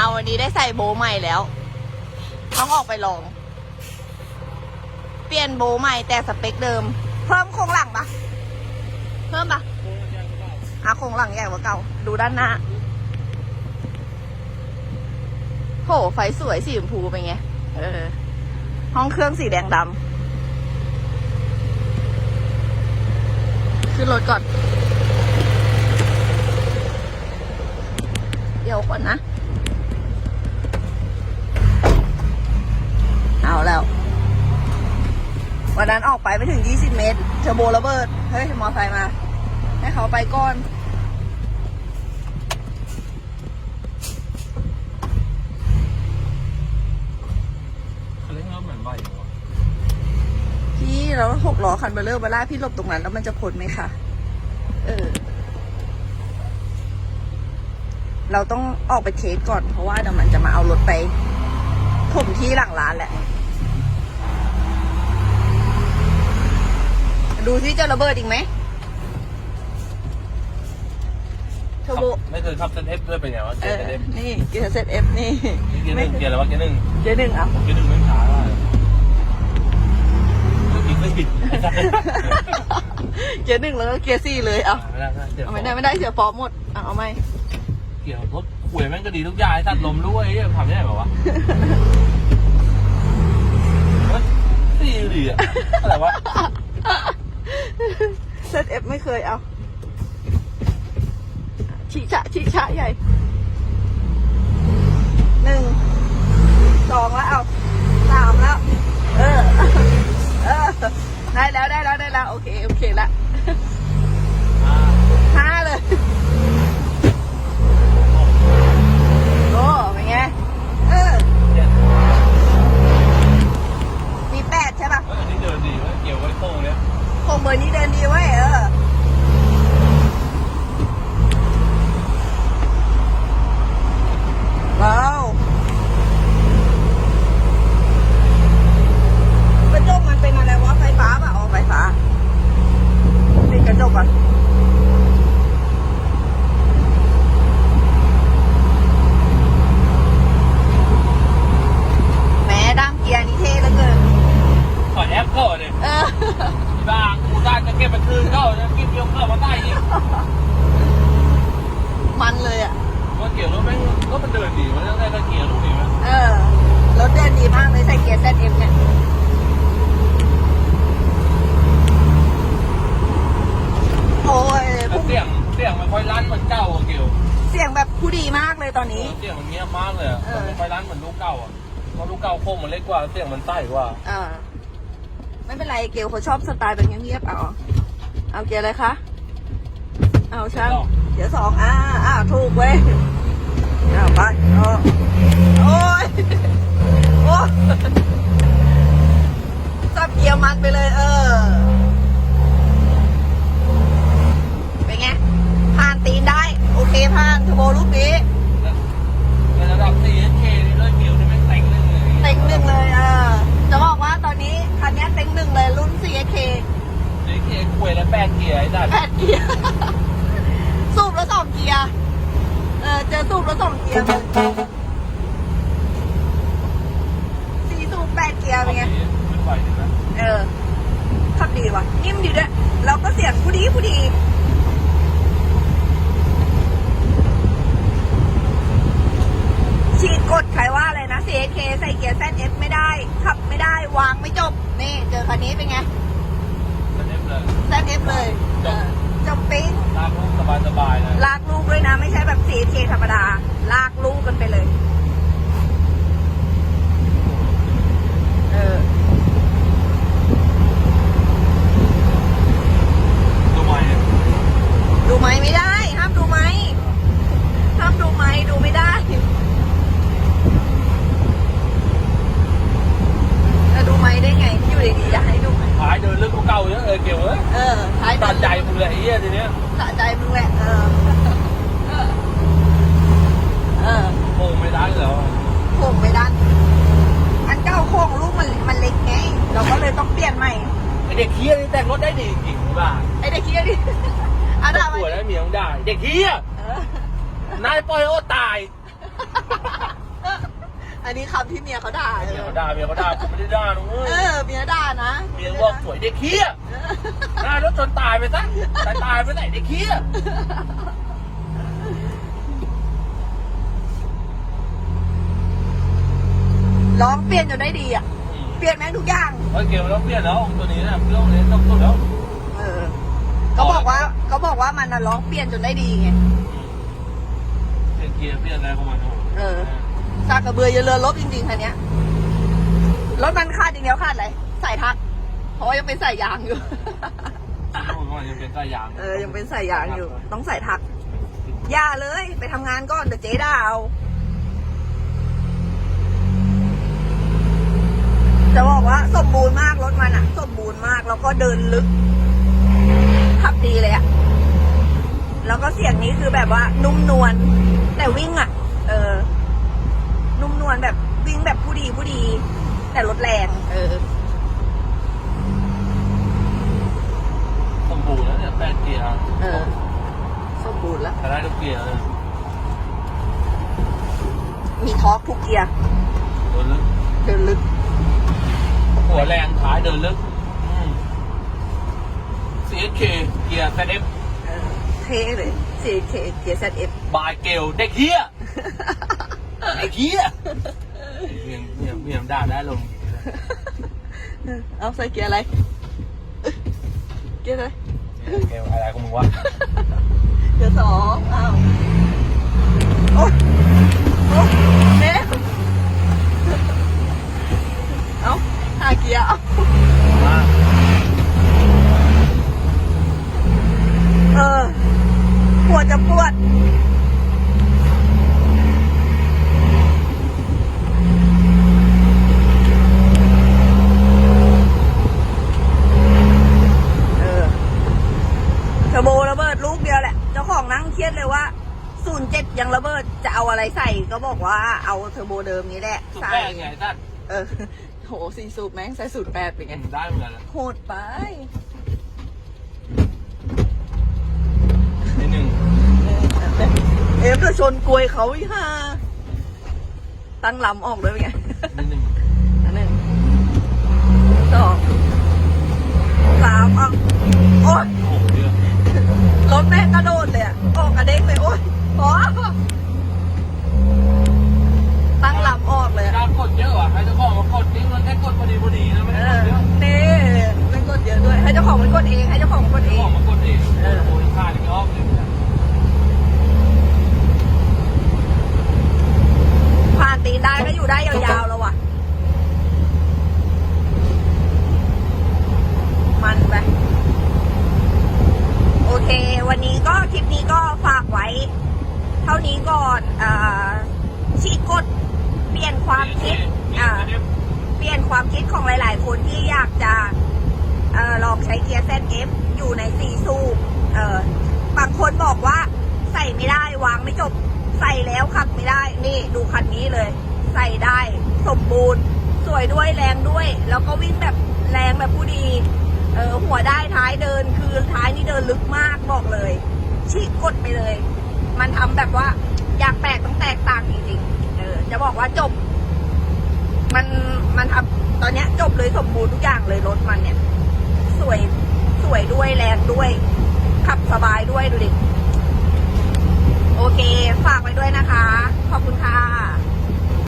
เอาวันนี้ได้ใส่โบใหม่แล้ว ต้องออกไปลอง เปลี่ยนโบใหม่แต่สเปคเดิม เพิ่มโครงหลังปะเพิ่มปะอะโครงหลังใหญ่กว่าเก่า ดูด้านหน้าโหไฟสวยสีชมพูเป็นไง เออ ห้องเครื่องสีแดงดำขึ้นรถก่อน เดี๋ยวก่อนนะ เอาแล้ว วันนั้นออกไปไม่ถึง 20 เมตร เทอร์โบระเบิด เฮ้ย มอไซค์มา ให้เขาไปก่อนเขาเล่นแล้วเหมือนใบอยู่อะพี่เราหกล้อคันเบลเลอร์เบล่าพี่หลบตรงนั้นแล้วมันจะพ้นไหมคะเออ เราต้องออกไปเทสก่อนเพราะว่าเดี๋ยวมันจะมาเอารถไปถมที่หลังร้านแหละ ดูที่จะระเบิดอีกไหมเทอร์โบไม่เคยขับเซนเอฟด้วยเป็นไงวะเอเกียร์อเซนเอฟนี่เกียร์เซตเอฟนี่เกียร์หนึ่งเกียร์อะไรวะเกียร์หนึ่งเกียร์หนึ่งอะเกียร์หนึ่งไม่ช้าเลยเมื่อกี้ไม่ผิดไอ้สัสเกียร์หนึ่งแล้วก็เกียร์สี่เลยเอาไม่ได้ไม่ได้เดี๋ยวเอาไม่ได้ไม่ได้เสียฟอร์มหมดเอาเอาไหมเกี่ยวรถหวยแม่งก็ดีทุกอย่างไอ้สัตว์ลมด้วยไอ้เหี้ยทำได้แบบวะเฮ้ยดีดีอะอะไรวะ เซตเอฟไม่เคยเอาชิชะชิชะใหญ่หนึ่งสองแล้วเอาสามแล้ว เออ เออ ได้แล้วได้แล้วได้แล้ว โอเค โอเคละ อ่า ห้าเลย โอ้เป็นไง เออ เนี่ย มีแปดใช่ป่ะ เฮ้ยอันนี้เดินดีเว้ยเกี่ยวไว้โต้งเนี่ย คงเบอร์นี้เดินดีไว้ยเออ ว้าวกระจกมันเป็นอะไรวะไฟฟ้าป่ะอ๋อไฟฟ้าติดกระจกอะแหม้ด้ามเกียร์นี่เท่เหลือเกิน ขอแอปเข้าเลย เออ บ้ากูได้จะเก็บไปคืนเข้าจะกินเกี่ยวเข้ามาได้อีก มันเลยอะ ว่าเกี่ยวรถแม่งรถมันเดินดีมันต้องได้ตะเกียร์ลูกนี้ไหม เออ รถเดินดีมากเลยใส่เกียร์ ZF เนี่ย โอ้ย แต่ พุ่ง เสียงเสียงมันค่อยลั่นเหมือนเก่าอะเกี่ยว เสียงแบบผู้ดีมากเลยตอนนี้ เสียงมันเงียบมากเลยอะ เออ มันค่อยลั่นเหมือนลูกเก่าอะเพราะลูกเก่าโค้งมันเล็ กกว่าเสียงมันใสกว่า อ่า ไม่เป็นไรเกลเขาชอบสไตล์แบบเงียบๆเอาเอาเกียร์อะไรคะ เอาช่างเกียร์สองอ่าอ่าถูกเว้ยเอาไปเอาโอ้ยโอ้ยจับเกียร์มันไปเลยเออ เป็นไง ผ่านตีนได้ โอเคผ่านเทอร์โบลูกนี้ ในระดับ 4K นี่เลยเกี่ยวนี่แม่งเต็งเลย เต็งหนึ่งเลย เออ จะบอกว่าตอนนี้คันนี้เต็งหนึ่งเลยรุ่น 4K 4K คุยแล้วแปดเกียร์ไอ้ดัด แปด เกียร์ สูบแล้วสองเกียร์ เออเจอสูบแล้วสองเกียร์ไปสี่สูบแปดเกียร์เป็นไงขึ้นไหวดีนะเออขับดีว่ะ นิ่มดีด้วย แล้วก็เสียงผู้ดีผู้ดีฉีดกดใครว่าอะไรนะ CK ใส่เกียร์ ZF ไม่ได้ ขับไม่ได้ วางไม่จบ นี่ เจอคันนี้เป็นไงสเต็ปเลย ZF เลยเออจบปิ๊ง ลากลูก สบายๆเลย ลากลูกด้วยนะ ไม่ใช่แบบ CK ธรรมดา ลากลูกกันไปเลย เออ ดูไหม ดูไหมไม่ได้ ห้ามดูไหมห้ามดูไหมดูไม่ได้จะดูไหมได้ไง อยู่ดีๆจะให้ดูไหม ขายเดินเรื่องเก่าๆเยอะเลยเกี่ยวเอ้ย เออท้าย ตัดใจมึงเลยไอ้เหี้ยทีเนี้ย สะใจมึงแหละ เออ เออ เออ โค้งไม่ได้แล้ว โค้งไปด้าน อันเก้าโค้งลูกมันมันเล็กไง เราก็เลยต้องเปลี่ยนใหม่ ไอ เด็กเฮียนี่แต่งรถได้ดีจริงๆบ้าไอ้เด็กคิดดิอะด่าไปปวดได้เมียมึงได้ เด็กเฮียเออนายปล่อยโอตายอันนี้คำที่เมียเขาด่าเมียเขาด่าเมียเขาด่าผมไม่ได้ด่านะเว้เอยอเมียด่านะเมียบอกสวยเด็กเคี้ยหน้ารถชนตายไปซะตายตายไปไหนเด็กเคี้ยร้องเปลี่ยนจนได้ดีอะอืม เปลี่ยนแม่งทุกอย่าง เฮ้ยเกมมันต้องเปลี่ยนแล้วตัวนี้นะเครื่องนี้ต้องสุดแล้ว เออเขาบอกว่าเขาบอกว่ามันน่ะร้องเปลี่ยนจนได้ดีไง เปลี่ยนเกียร์เปลี่ยนอะไรของมันโอ้โหเออ ซากกระเบือเยอะเรือลบจริงๆคันเนี้ยรถมันคาดอย่างเดียวคาดอะไรใส่ทัก เพราะว่ายังเป็นใส่ยางอยู่ผมว่ายังเป็นสายยางเออยังเป็นใส่ยางอยู่ ต้องใส่ทัก อย่าเลย ไปทำงานก่อนเดี๋ยวเจ๊ด่าเอา จะบอกว่าสมบูรณ์มากรถมันอะสมบูรณ์มากแล้วก็เดินลึกขับดีเลยอะแล้วก็เสียงนี้คือแบบว่านุ่มนวลแต่วิ่งอะเออ นุ่มนวลแบบวิ่งแบบผู้ดีผู้ดี แต่รถแรง เออสมบูรณ์แล้วเนี่ยแปดเกียร์เออสมบูรณ์แล้วแต่ได้ทุกเกียร์เลยมีทอร์กทุกเกียร์เดินลึกเดินลึก หัวแรงท้ายเดินลึกอืม CSK เกียร์แซดเอฟเออเท่เลย CK เกียร์ ZF บายเกลเด็กเฮียเด็กเฮียเมียมเมียมเมียมด่าได้ลงเอาใส่เกียร์อะไรเอ้ยเกียร์อะไร เกลอะไรของมึงวะเกียร์สองอ้าว โอ๊ยโอ๊ยเน่เอาหาเกียร์เอา มา เออ ปวดจะปวด เออเทอร์โบระเบิดลูกเดียวแหละ เจ้าของนั่งเครียดเลยว่า 07 ยังระเบิด จะเอาอะไรใส่ ก็บอกว่าเอาเทอร์โบเดิมนี้แหละ สุดใส่ แป้งไงท่านเออโหสี่สูบแม่งใส่สูตรแปดเป็นไง ได้เหมือนกันนะโหดไป นิดหนึ่งเอฟจะชนกลวยเขาอีห่าตั้งลำออกเลยเป็นไงนิดหนึ่งอันหนึ่งสองสามอะโอ๊ย โอ้โหเยอะ รถแม่งกระโดดเลยอะออกกระเด้งเลยโอ๊ยพอตั้งลำออกเลยอะ การกดเยอะว่ะให้เจ้าของมากดนี่มันแค่กดพอดีพอดีนะไม่ เอ ได้ก อ ดเยอะ นี่มันกดเยอะด้วย ให้เจ้าของมันกดเอง ให้เจ้าของมันกดเอ เจ้าของ ง มากดเอง เออ โอ้ยค่าที่ไม่ออกเลยเนี่ย ผ่านตีนได้ก็อยู่ได้ยาวๆแล้วว่ะ มันไป โอเค วันนี้ก็ คลิปนี้ก็ฝากไว้ เท่านี้ก่อนอ่าฉีกกดเปลี่ยนความคิดเปลี่ยนความคิดของหลาย ๆ คนที่อยากจะอลองใช้เกียร์ ZF อยู่ในสี่สูบบางคนบอกว่าใส่ไม่ได้วางไม่จบใส่แล้วขับไม่ได้ นี่ดูคันนี้เลย ใส่ได้สมบูรณ์ สวยด้วยแรงด้วย แล้วก็วิ่งแบบแรงแบบผู้ดี เออหัวได้ท้ายเดินคือท้ายนี่เดินลึกมากบอกเลย ฉีกกดไปเลย มันทำแบบว่า อยากแตกต้องแตกต่างจริงๆเออจะบอกว่าจบ มันมันทำตอนเนี้ย จบเลยสมบูรณ์ทุกอย่างเลยรถมันเนี่ย สวยสวยด้วยแรงด้วย ขับสบายด้วยดูดิโอเค ฝากไว้ด้วยนะคะ ขอบคุณค่ะ